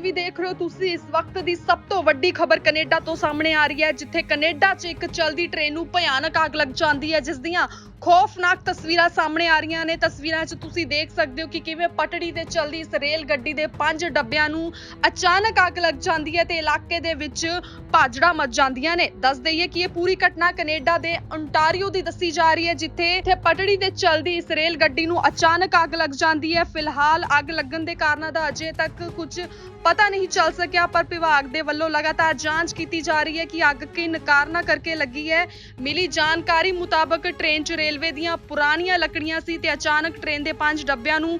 TV ਦੇਖ ਰਹੇ ਹੋ, ਤੁਸੀਂ ਇਸ ਵਕਤ ਦੀ ਸਭ ਤੋਂ ਵੱਡੀ ਖਬਰ ਕੈਨੇਡਾ ਤੋਂ ਸਾਹਮਣੇ ਆ ਰਹੀ ਹੈ, ਜਿੱਥੇ ਕੈਨੇਡਾ 'ਚ ਇੱਕ ਚਲਦੀ ਟ੍ਰੇਨ ਨੂੰ ਭਿਆਨਕ ਅੱਗ ਲੱਗ ਜਾਂਦੀ ਹੈ, ਜਿਸ ਦੀਆਂ ਖੌਫਨਾਕ ਤਸਵੀਰਾਂ ਸਾਹਮਣੇ ਆ ਰਹੀਆਂ ਨੇ। ਤਸਵੀਰਾਂ 'ਚ ਤੁਸੀਂ ਦੇਖ ਸਕਦੇ ਹੋ ਕਿ ਕਿਵੇਂ ਪਟੜੀ ਤੇ ਚੱਲਦੀ ਇਸ ਰੇਲ ਗੱਡੀ ਦੇ ਪੰਜ ਡੱਬਿਆਂ ਨੂੰ ਅਚਾਨਕ ਅੱਗ ਲੱਗ ਜਾਂਦੀ ਹੈ ਤੇ ਇਲਾਕੇ ਦੇ ਵਿੱਚ ਭਾਜੜਾ ਮਚ ਜਾਂਦੀਆਂ ਨੇ। ਦੱਸ ਦਈਏ ਕਿ ਇਹ ਪੂਰੀ ਘਟਨਾ ਕੈਨੇਡਾ ਦੇ ontario ਦੀ ਦੱਸੀ ਜਾ ਰਹੀ ਹੈ, ਜਿੱਥੇ ਇੱਥੇ ਪਟੜੀ ਤੇ ਚੱਲਦੀ ਇਸ ਰੇਲ ਗੱਡੀ ਨੂੰ ਅਚਾਨਕ ਅੱਗ ਲੱਗ ਜਾਂਦੀ ਹੈ। ਫਿਲਹਾਲ ਅੱਗ ਲੱਗਣ ਦੇ ਕਾਰਨਾਂ ਦਾ ਅਜੇ ਤੱਕ ਕੁਝ ਪਤਾ ਨਹੀਂ ਚੱਲ ਸਕਿਆ, ਪਰ ਵਿਭਾਗ ਦੇ ਵੱਲੋਂ ਲਗਾਤਾਰ ਜਾਂਚ ਕੀਤੀ ਜਾ ਰਹੀ ਹੈ ਕਿ ਅੱਗ ਕਿਨ ਕਾਰਨਾਂ ਕਰਕੇ ਲੱਗੀ ਹੈ। ਮਿਲੀ ਜਾਣਕਾਰੀ ਮੁਤਾਬਕ ਟ੍ਰੇਨ 'ਚ ਰੇਲਵੇ ਦੀਆਂ ਪੁਰਾਣੀਆਂ ਲੱਕੜੀਆਂ ਸੀ ਤੇ ਅਚਾਨਕ ਟ੍ਰੇਨ ਦੇ ਪੰਜ ਡੱਬਿਆਂ ਨੂੰ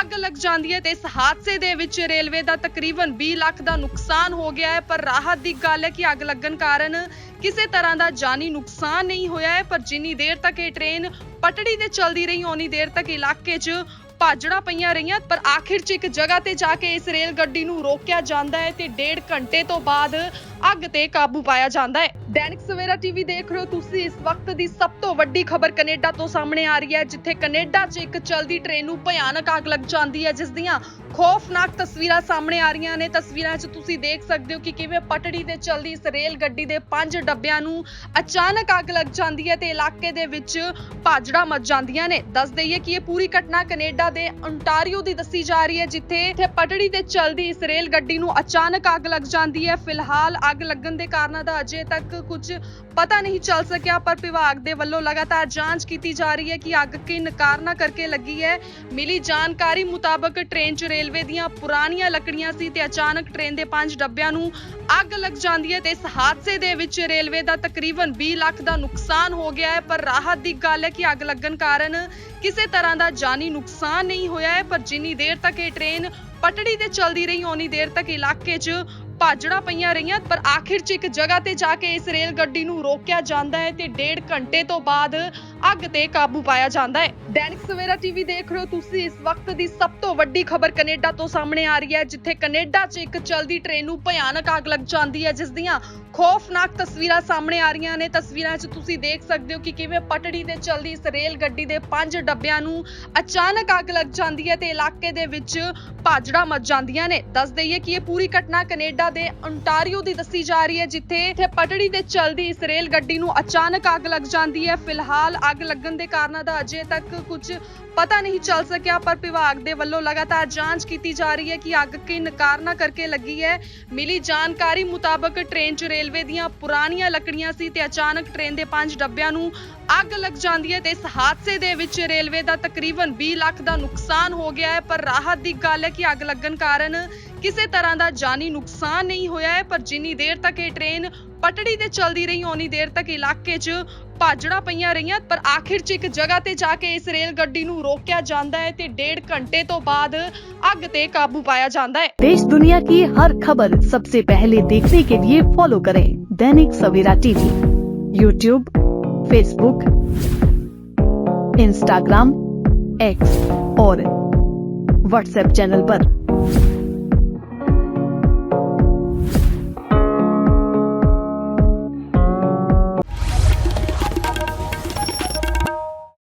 ਅੱਗ ਲੱਗ ਜਾਂਦੀ ਹੈ ਤੇ ਇਸ ਹਾਦਸੇ ਦੇ ਵਿੱਚ ਰੇਲਵੇ ਦਾ ਤਕਰੀਬਨ 20 ਲੱਖ ਦਾ ਨੁਕਸਾਨ ਹੋ ਗਿਆ ਹੈ। ਪਰ ਰਾਹਤ ਦੀ ਗੱਲ ਹੈ ਕਿ ਅੱਗ ਲੱਗਣ ਕਾਰਨ ਕਿਸੇ ਤਰ੍ਹਾਂ ਦਾ ਜਾਨੀ ਨੁਕਸਾਨ ਨਹੀਂ ਹੋਇਆ ਹੈ, ਪਰ ਜਿੰਨੀ ਦੇਰ ਤੱਕ ਇਹ ਟ੍ਰੇਨ ਪਟੜੀ ਤੇ ਚੱਲਦੀ ਰਹੀ, ਓਨੀ ਦੇਰ ਤੱਕ ਇਲਾਕੇ 'ਚ ਭਾਜੜਾ ਪਈਆਂ ਰਹੀਆਂ, ਪਰ ਆਖਿਰ 'ਚ ਇੱਕ ਜਗ੍ਹਾ ਤੇ ਜਾ ਕੇ ਇਸ ਰੇਲ ਗੱਡੀ ਨੂੰ ਰੋਕਿਆ ਜਾਂਦਾ ਹੈ ਤੇ ਡੇਢ ਘੰਟੇ ਤੋਂ ਬਾਅਦ ਅੱਗ ਤੇ ਕਾਬੂ ਪਾਇਆ ਜਾਂਦਾ ਹੈ। ਦੈਨਿਕ ਸਵੇਰਾ ਟੀਵੀ ਦੇਖ ਰਹੇ ਹੋ ਤੁਸੀਂ, ਇਸ ਵਕਤ ਦੀ ਸਭ ਤੋਂ ਵੱਡੀ ਖਬਰ ਕੈਨੇਡਾ ਤੋਂ ਸਾਹਮਣੇ ਆ ਰਹੀ ਹੈ, ਜਿੱਥੇ ਕੈਨੇਡਾ 'ਚ ਇੱਕ ਚਲਦੀ ਟ੍ਰੇਨ ਨੂੰ ਭਿਆਨਕ ਅੱਗ ਲੱਗ ਜਾਂਦੀ ਹੈ, ਜਿਸ ਦੀਆਂ ਖੌਫਨਾਕ ਤਸਵੀਰਾਂ ਸਾਹਮਣੇ ਆ ਰਹੀਆਂ ਨੇ। ਤਸਵੀਰਾਂ 'ਚ ਤੁਸੀਂ ਦੇਖ ਸਕਦੇ ਹੋ ਕਿ ਕਿਵੇਂ ਪਟੜੀ ਤੇ ਚੱਲਦੀ ਇਸ ਰੇਲ ਗੱਡੀ ਦੇ ਪੰਜ ਡੱਬਿਆਂ ਨੂੰ ਅਚਾਨਕ ਅੱਗ ਲੱਗ ਜਾਂਦੀ ਹੈ ਤੇ ਇਲਾਕੇ ਦੇ ਵਿੱਚ ਭਾਜੜਾ ਮਚ ਜਾਂਦੀਆਂ ਨੇ। ਦੱਸ ਦਈਏ ਕਿ ਇਹ ਪੂਰੀ ਘਟਨਾ ਕੈਨੇਡਾ ਦੇ ontario ਦੀ ਦੱਸੀ ਜਾ ਰਹੀ ਹੈ, ਜਿੱਥੇ ਇੱਥੇ ਪਟੜੀ ਤੇ ਚੱਲਦੀ ਇਸ ਰੇਲ ਗੱਡੀ ਨੂੰ ਅਚਾਨਕ ਅੱਗ ਲੱਗ ਜਾਂਦੀ ਹੈ। ਫਿਲਹਾਲ ਅੱਗ ਲੱਗਣ ਦੇ ਕਾਰਨਾਂ ਦਾ ਅਜੇ ਤੱਕ ਕੁਝ ਪਤਾ ਨਹੀਂ ਚੱਲ ਸਕਿਆ, ਪਰ ਵਿਭਾਗ ਦੇ ਵੱਲੋਂ ਲਗਾਤਾਰ ਜਾਂਚ ਕੀਤੀ ਜਾ ਰਹੀ ਹੈ ਕਿ ਅੱਗ ਕਿਨ ਕਾਰਨਾਂ ਕਰਕੇ ਲੱਗੀ ਹੈ। ਮਿਲੀ ਜਾਣਕਾਰੀ ਮੁਤਾਬਕ ਟ੍ਰੇਨ 'ਚ ਰੇਲਵੇ ਦੀਆਂ ਪੁਰਾਣੀਆਂ ਲੱਕੜੀਆਂ ਸੀ ਤੇ ਅਚਾਨਕ ਟ੍ਰੇਨ ਦੇ ਪੰਜ ਡੱਬਿਆਂ ਨੂੰ ਅੱਗ ਲੱਗ ਜਾਂਦੀ ਹੈ ਤੇ ਇਸ ਹਾਦਸੇ ਦੇ ਵਿੱਚ ਰੇਲਵੇ ਦਾ ਤਕਰੀਬਨ 20 ਲੱਖ ਦਾ ਨੁਕਸਾਨ ਹੋ ਗਿਆ ਹੈ। ਪਰ ਰਾਹਤ ਦੀ ਗੱਲ ਹੈ ਕਿ ਅੱਗ ਲੱਗਣ ਕਾਰਨ ਕਿਸੇ ਤਰ੍ਹਾਂ ਦਾ ਜਾਨੀ ਨੁਕਸਾਨ ਨਹੀਂ ਹੋਇਆ ਹੈ। ਪਰ ਜਿੰਨੀ ਦੇਰ ਤੱਕ ਇਹ ਟ੍ਰੇਨ ਪਟੜੀ ਤੇ ਚੱਲਦੀ ਰਹੀ, ਓਨੀ ਦੇਰ ਤੱਕ ਇਲਾਕੇ 'ਚ ਭਾਜੜਾਂ ਪਈਆਂ ਰਹੀਆਂ, ਪਰ ਆਖਿਰ 'ਚ ਇੱਕ ਜਗ੍ਹਾ ਤੇ ਜਾ ਕੇ ਇਸ ਰੇਲ ਗੱਡੀ ਨੂੰ ਰੋਕਿਆ ਜਾਂਦਾ ਹੈ ਤੇ ਡੇਢ ਘੰਟੇ ਤੋਂ ਬਾਅਦ ਅੱਗ ਤੇ ਕਾਬੂ ਪਾਇਆ ਜਾਂਦਾ ਹੈ। ਦੈਨਿਕ ਸਵੇਰਾ ਟੀਵੀ ਦੇਖ ਰਹੇ ਹੋ ਤੁਸੀਂ, ਇਸ ਵਕਤ ਦੀ ਸਭ ਤੋਂ ਵੱਡੀ ਖਬਰ ਕੈਨੇਡਾ ਤੋਂ ਸਾਹਮਣੇ ਆ ਰਹੀ ਹੈ, ਜਿੱਥੇ ਕੈਨੇਡਾ 'ਚ ਇੱਕ ਚਲਦੀ ਟ੍ਰੇਨ ਨੂੰ ਭਿਆਨਕ ਅੱਗ ਲੱਗ ਜਾਂਦੀ ਹੈ, ਜਿਸ ਦੀਆਂ ਖੌਫਨਾਕ ਤਸਵੀਰਾਂ ਸਾਹਮਣੇ ਆ ਰਹੀਆਂ ਨੇ। ਤਸਵੀਰਾਂ 'ਚ ਤੁਸੀਂ ਦੇਖ ਸਕਦੇ ਹੋ ਕਿ ਕਿਵੇਂ ਪਟੜੀ ਤੇ ਚੱਲਦੀ ਇਸ ਰੇਲ ਗੱਡੀ ਦੇ ਪੰਜ ਡੱਬਿਆਂ ਨੂੰ ਅਚਾਨਕ ਅੱਗ ਲੱਗ ਜਾਂਦੀ ਹੈ ਤੇ ਇਲਾਕੇ ਦੇ ਵਿੱਚ ਭਾਜੜਾਂ ਮਚ ਜਾਂਦੀਆਂ ਨੇ। ਦੱਸ ਦਈਏ ਕਿ ਇਹ ਪੂਰੀ ਘਟਨਾ ਕੈਨੇਡਾ ਦੇ ontario ਦੀ ਦੱਸੀ ਜਾ ਰਹੀ ਹੈ, ਜਿੱਥੇ ਇੱਥੇ ਪਟੜੀ ਤੇ ਚੱਲਦੀ ਇਸ ਰੇਲ ਗੱਡੀ ਨੂੰ ਅਚਾਨਕ ਅੱਗ ਲੱਗ ਜਾਂਦੀ ਹੈ। ਫਿਲਹਾਲ ਅੱਗ ਲੱਗਣ ਦੇ ਕਾਰਨਾਂ ਦਾ ਅਜੇ ਤੱਕ ਕੁਝ ਪਤਾ ਨਹੀਂ ਚੱਲ ਸਕਿਆ, ਪਰ ਵਿਭਾਗ ਦੇ ਵੱਲੋਂ ਲਗਾਤਾਰ ਜਾਂਚ ਕੀਤੀ ਜਾ ਰਹੀ ਹੈ ਕਿ ਅੱਗ ਕਿਨ ਕਾਰਨਾਂ ਕਰਕੇ ਲੱਗੀ ਹੈ। ਮਿਲੀ ਜਾਣਕਾਰੀ ਮੁਤਾਬਕ ਟ੍ਰੇਨ 'ਚ ਰੇਲਵੇ ਦੀਆਂ ਪੁਰਾਣੀਆਂ ਲੱਕੜੀਆਂ ਸੀ ਤੇ ਅਚਾਨਕ ਟ੍ਰੇਨ ਦੇ ਪੰਜ ਡੱਬਿਆਂ ਨੂੰ ਅੱਗ ਲੱਗ ਜਾਂਦੀ ਹੈ ਤੇ ਇਸ ਹਾਦਸੇ ਦੇ ਵਿੱਚ ਰੇਲਵੇ ਦਾ ਤਕਰੀਬਨ 20 ਲੱਖ ਦਾ ਨੁਕਸਾਨ ਹੋ ਗਿਆ ਹੈ। ਪਰ ਰਾਹਤ ਦੀ ਗੱਲ ਹੈ ਕਿ ਅੱਗ ਲੱਗਣ ਕਾਰਨ ਕਿਸੇ ਤਰ੍ਹਾਂ ਦਾ ਜਾਨੀ ਨੁਕਸਾਨ ਨਹੀਂ ਹੋਇਆ ਹੈ ਪਰ ਜਿੰਨੀ ਦੇਰ ਤੱਕ ਇਹ ਟ੍ਰੇਨ ਪਟੜੀ ਤੇ ਚੱਲਦੀ ਰਹੀ ਓਨੀ ਦੇਰ ਤੱਕ ਇਲਾਕੇ 'ਚ ਭਾਜੜਾ ਪਈਆਂ ਰਹੀਆਂ ਪਰ ਆਖਿਰ 'ਚ ਇੱਕ ਜਗ੍ਹਾ ਤੇ ਜਾ ਕੇ ਇਸ ਰੇਲ ਗੱਡੀ ਨੂੰ ਰੋਕਿਆ ਜਾਂਦਾ ਹੈ ਤੇ ਡੇਢ ਘੰਟੇ ਤੋਂ ਬਾਅਦ ਅੱਗ ਤੇ ਕਾਬੂ ਪਾਇਆ ਜਾਂਦਾ ਹੈ देश दुनिया की हर खबर सबसे पहले देखने के लिए फॉलो करें Dainik Savera TV YouTube Facebook Instagram X और व्हाट्सएप चैनल पर।